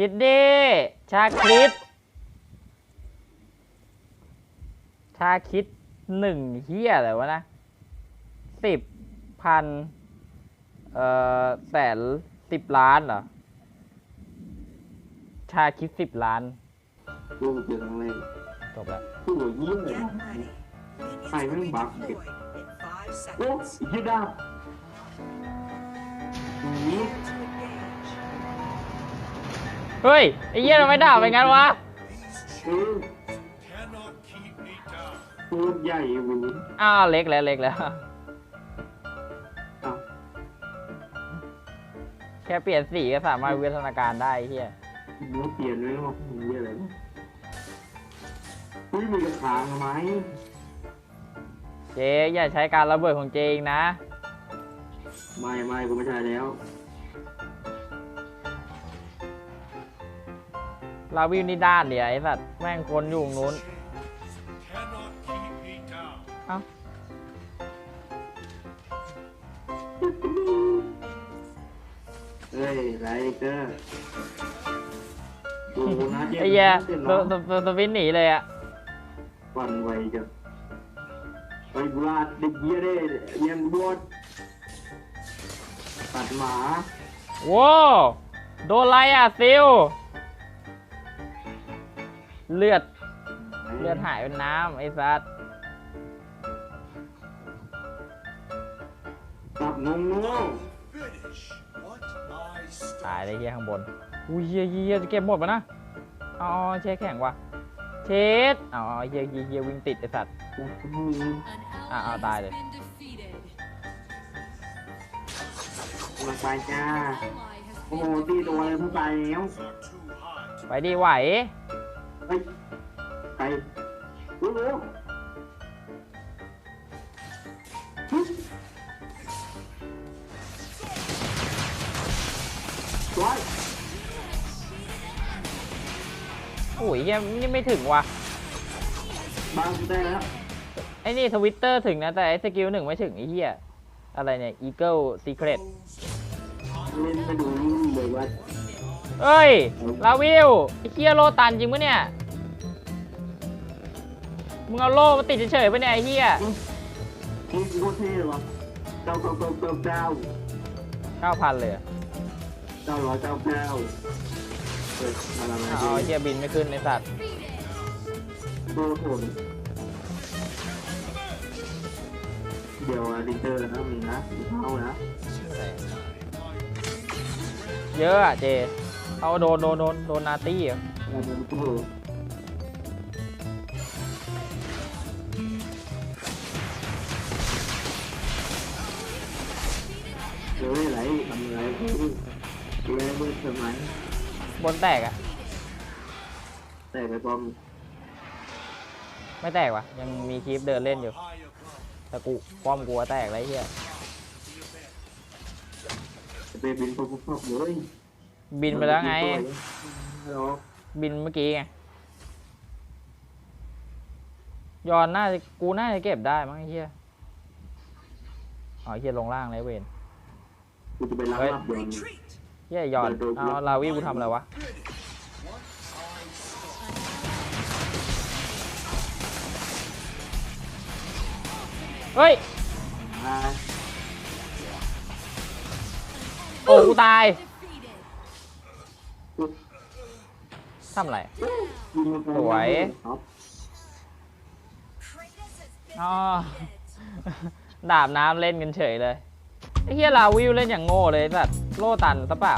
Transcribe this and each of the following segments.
ยิดดีชาคริสชาคิดหนึ่งเฮียอะไรวะนะสิบพันเอ่อแสนสิบล้านเหรอ ชาคิดสิบล้านกูเจอครั้งแรกจบแล้วกูหัวยิ้มเลย Get ready. Hey, Minions will be remember, deployed in five โอ้ seconds. ยดาบนี่ To engage. เฮ้ย ไอ้เหี้ยทำไมด่าไปงั้นวะเออ cannot keep me down. พูดใหญ่วิอ้าวเล็กแล้วเล็กแล้ว อ้าวแค่เปลี่ยนสีก็สามารถวิวัฒนาการได้ไอ้เฮียมึงเปลี่ยนเลยว่ามึงเยอะเลยเฮ้ยมีกระถางไหมเจ๊อย่าใช้การระเบิดของเจเองนะ ไม่ไม่กูไม่ใช่แล้ว ลาวิวนี่ด้านเดี๋ยวไอ้สัตว์แม่งคนอยู่ตรงนู้น Cannot keep me down. เอ้าเฮ้ยไรเกอร์กูนะเจ็บไอ้เหี้ยเจ็บตัวเนาะตัวตัววินหนีเลยอะฟันไวจังไปบุราดเด็กเยี่ยได้เยังบวชตัดหมา โว้วโดนไรอะซิล เลือด เลือดหายเป็นน้ำไอ้สัตว์ตับงงง Finish what I ตาย started. เลยเฮียข้างบน อุ้ยเฮียเฮียจะเก็บหมดปะนะอ๋อเช็คแข่งว่ะเชดอ๋อเฮียเฮียเฮียวิ่งติดไอ้สัตว์ An Ah, ah, ally die has then. been defeated. มาไปจ้า Ally has โอ้โห been ตีตัวอะไรผู้ตายแล้ว Are too hot. ไปดีไหว เฮ้ยไปโอ้โหร้อยโอ้ยเฮียนี่ไม่ถึงว่ะ บางได้แล้ว ไอ้นี่ทวิตเตอร์ถึงนะ แต่ไอ้สกิลหนึ่งไม่ถึงไอ้เฮียอะไรเนี่ย Eagle Secret เล่นไปดูนี่เลยว่า เอ้ย ลาวิวไอ้เฮียโลตันจริงปะเนี่ย มึงเอาโล่มาติดเฉยๆปะเนี่ยไอ้เฮียนี่โคตรเท่เลยวะเก้าเก้าเก้าเก้าเก้าเก้าพันเลยอะเก้าร้อยเก้าเก้าเฮ้ยอะไรนะเอาไอ้เฮียบินไม่ขึ้นในสัตว์โคตรโหดเดี๋ยวดิเตอร์นะมึงนะเข้านะ เยอะอะเจ เอาโดนโดนโดนโดนนาตี้อะเราจะรู้ตัวเดี๋ยวอะไรทำอะไรกูเลยเบิร์ดทำไมบนแตกอะแต่ไปบอมไม่แตกวะยังมีคลิปเดินเล่นอยู่ High above. แต่กูป้อมกูว่าแตกไรเฮียไปบินพวกพวกเลย บินไปแล้วไงฮัลโหลบินเมื่อกี้ไงยอนน่าจะกูน่าจะเก็บได้มั้งไอ้เฮียอ๋อไอ้เฮียลงล่างเลยเวนกูจะไปล้างรับยนต์ Retreat. เฮียยอนเอาลาวิกูทำอะไรวะเฮ้ย อ่าโอ้กูตาย defeated. ทำอะไรยิงมันไปสวยครับ Kratos has been อ๋อ defeated. ดาบน้ำเล่นกันเฉยเลย ไอ้เฮียลาวิวเล่นอย่างโง่เลยสัตว์โล่ตันซะเปล่า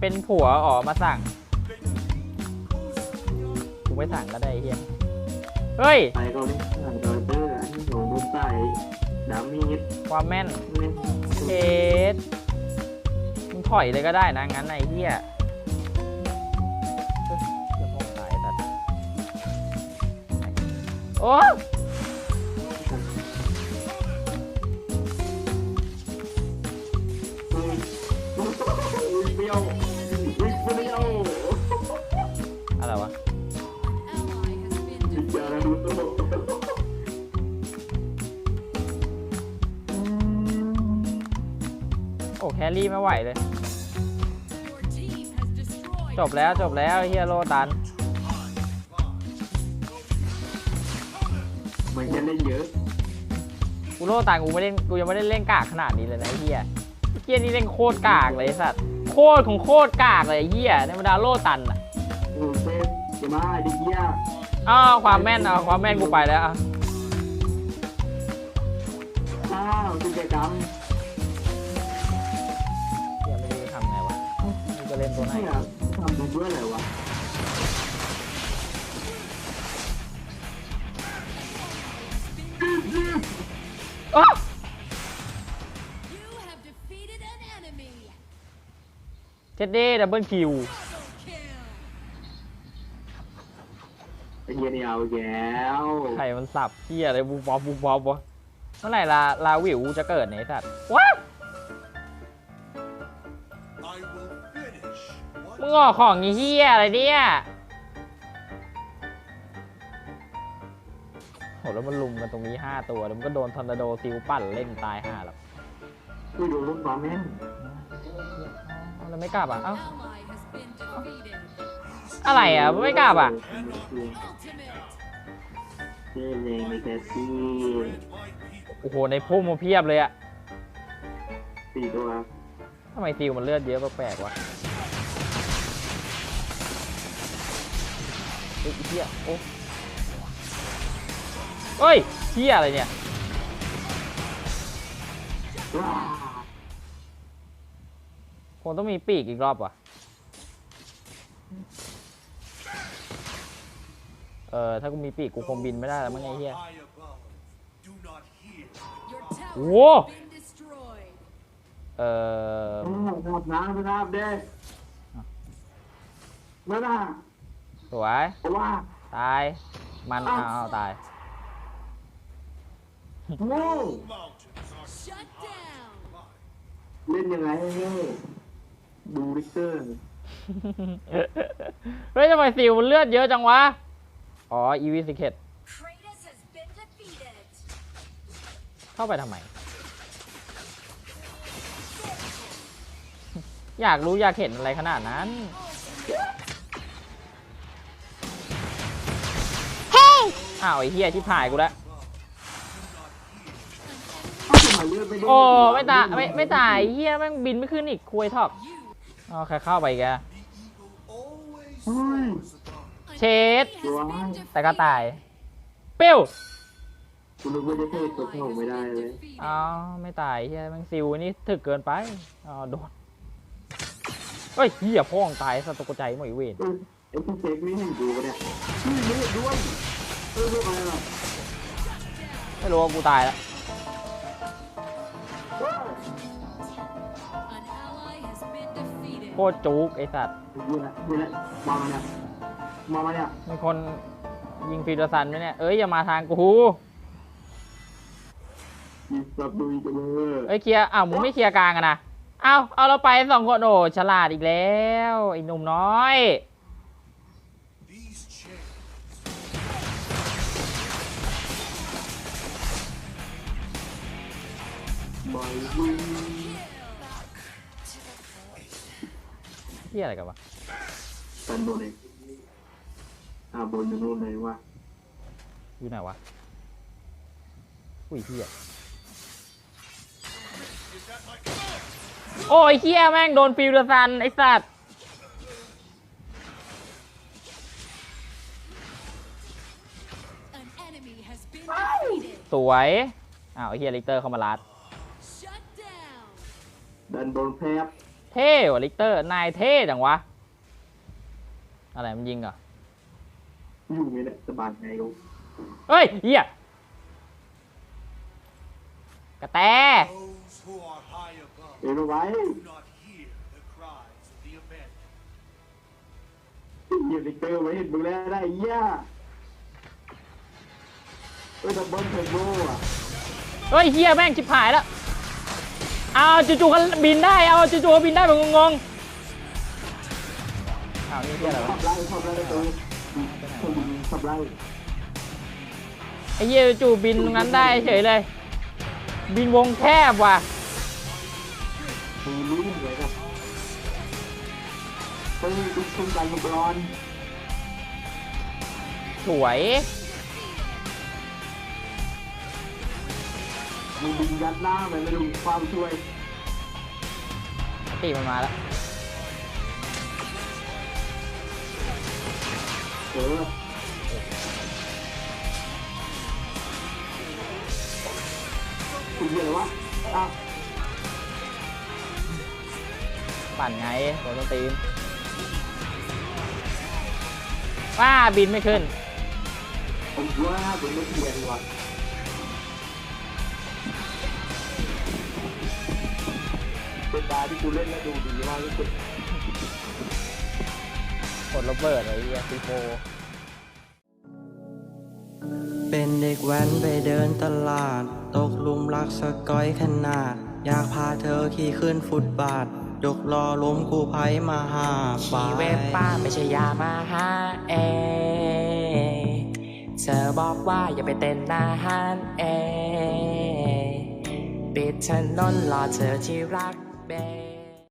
เป็นผัวอ๋อมาสั่ง กูไม่สั่งก็ได้ไอ้เฮียเฮ้ย ไปก็ไม่ได้โดยเตอร์อันนี้หนูบุญใต้ดามีดความแม่นนี่เชดมึงถ อยเลยก็ได้นะ งั้นไอ้เหี้ยโอ้ แครี่ไม่ไหวเลย Your team has destroyed. จบแล้วจบแล้วไอ้เฮียโลตัน มันจะเล่นเยอะ กูโลตันกูไม่เล่นกูยังไม่ได้เล่นกากขนาดนี้เลยนะไอ้เฮียไอ้เฮียนี่เล่นโคตรกากเลยไอ้สัตว์โคตรของโคตรกากเลยไอ้เฮียในบรรดาโลตันอะโอ้เซฟจะมาดิเกียอ้าวความแม่นเอาความแม่นกูไปแล้วอะอ้าวกิจกรรม จะเล่นตัวไหนเนี่ยทำดูเพื่ออะไรวะอ้าว You have defeated an enemy. เจ็ดเด้ดับเบิลคิว Double kill. ไอ้เฮียนี่เอาแก้วใครมันสับเฮียอะไรบูบอบบูบอบวะเมื่อไหร่ลาลาวิวจะเกิดเนี่ยไอ้สัตว์ว้า I มึง what ออกของไอ้เฮียอะไรเนี่ยโหแล้วมันลุมกันตรงนี้5ตัวแล้วมันก็โดนทอร์นาโดซิลปั่นเล่นตายห่าแล้วไม่ดูลูกบอลแม่นเอาแล้วไม่กลับอะเอ้า Ally has been defeated. อะไรอะไม่กลับอะ Ultimate. เล่นเองในแคสซี่ rid my people โอ้โหในพุ่มมาเพียบเลยอะสี่ตัวทำไมซิลมันเลือดเยอะแปลกๆวะ เฮ้ยไอ้เฮียโอ้เฮ้ยเฮียอะไรเนี่ยว้าคงต้องมีปีกอีกรอบว่ะ เออถ้ากูมีปีกกูคงบินไม่ได้แล้วมั้งไอ้เฮีย high above do not hear Your tower Whoa. has been destroyed. เออโอ้หมดน้ำไปครับเด้ไม่น่าสวยเพราะ ว่าตาย มันเอาเอาตายโอ้ mountains are Shut down. เล่นยังไงดูริกเตอร์ เฮ้ยทำไมซิลมันเลือดเยอะจังวะ อ๋อ อีวิสิเคต Kratos has been defeated. เข้าไปทำไม อยากรู้อยากเห็นอะไรขนาดนั้น อ้าวไอ้เฮียที่ถ่ายกูแล้วเขาทำไมเลือกไม่ได้โอ้ไม่ตายไม่ไม่ตายไอ้เฮียแม่งบินไม่ขึ้นอีกคุยทอกอ๋อใครเข้าไปอีกแก always เฮ้ย An Chết. enemy has been แต่ก็ defeated. ตายปิ้วคุณนึกว่าจะเท An ตัว ally เข้า has ไม่ได้ been เลย defeated. อ๋อไม่ตายเฮียแม่งซิลนี่ถึกเกินไปอ๋อโดนเฮ้ยเฮียพ่องตายสะตกใจหมดอีเวนเออไอ้พวกเฟกนี่เห็นดูปะเนี่ยชื่อนี้ด้วย เออเรื่องอะไรล่ะไม่รู้ว่ากูตายแล้ว An ally has been defeated. โคตรจุกไอสัตว์ดูนะดูนะมามาเนี่ยมามาเนี่ยมีคนยิงฟีดซันไหมเนี่ย เอ้ยอย่ามาทางกูมีสับดูอีกเลยเอ้ยเคลียร์อ้าวมึงไม่เคลียร์กลางอะนะ เอาเอาเราไปสองคนโอ้ฉลาดอีกแล้วไอ้หนุ่มน้อย บอยวิ่งเฮียอะไรกันวะกันโดนเองอ่าบนอยู่นู่นเลยว่าอยู่ไหนวะอุ้ยเฮีย is that my command โอ้ยเฮียแม่งโดนฟิวเดอร์ซันไอสัตว์ An enemy has been defeated. สวยอ้าวไอ้เฮียลิกเตอร์เข้ามาลัด Shut down. ดันโดนแพบเท่ว่ะลิกเตอร์ นายเท่จังวะ อะไรมันยิงเหรออยู่ไงเนี่ยสบายไงกูเฮ้ยเฮียกระแต those who are high above เอ็นเอาไว้ do not hear the cries of the abandoned เหยียบดิกเตอร์ไว้เห็นมึงแล้วได้เหี้ยเอ้ยดับเบิลเทอร์โบอะเฮ้ยเฮียแม่งชิบหายแล้ว เอาจู่ๆก็บินได้เอาจู่ๆก็บินได้แบบงงๆอ้าวนี่เฮียอะไรขัวะบไล่ขับไล่ตัวคนยิงขับไล่ไอ้เฮียจู่ๆบินตรงนั้นได้เฉยเลย บินวงแคบว่ะมีลุ้นเลยครับเฮ้ยทุกคนกันมาก่อนสวย มึงดึงยัดหน้ามันไม่ดูความช่วยตีมันมาแล้วเออคุณเยอะวะอ้าวปั่นไงโดนต้นตีนว้าบินไม่ขึ้นผมว่าผมไม่เทียนว่ะ เป็นตาที่กูเล่นแล้วดูดีมากที่สุดกดระเบิดเลยไอ้เหี้ยซีโฟเป็นเด็กแว้นไปเดินตลาด ตกหลุมรักสกอยขนาด อยากพาเธอขี่ขึ้นฟุตบาทยกล้อล้มกูภัยมาหาไปขี่เวฟป้าไม่ใช่ยามาหาเอเธอบอกว่าอย่าไปเต้นหน้าห้านเอปิดถนนรอเธอที่รัก เบ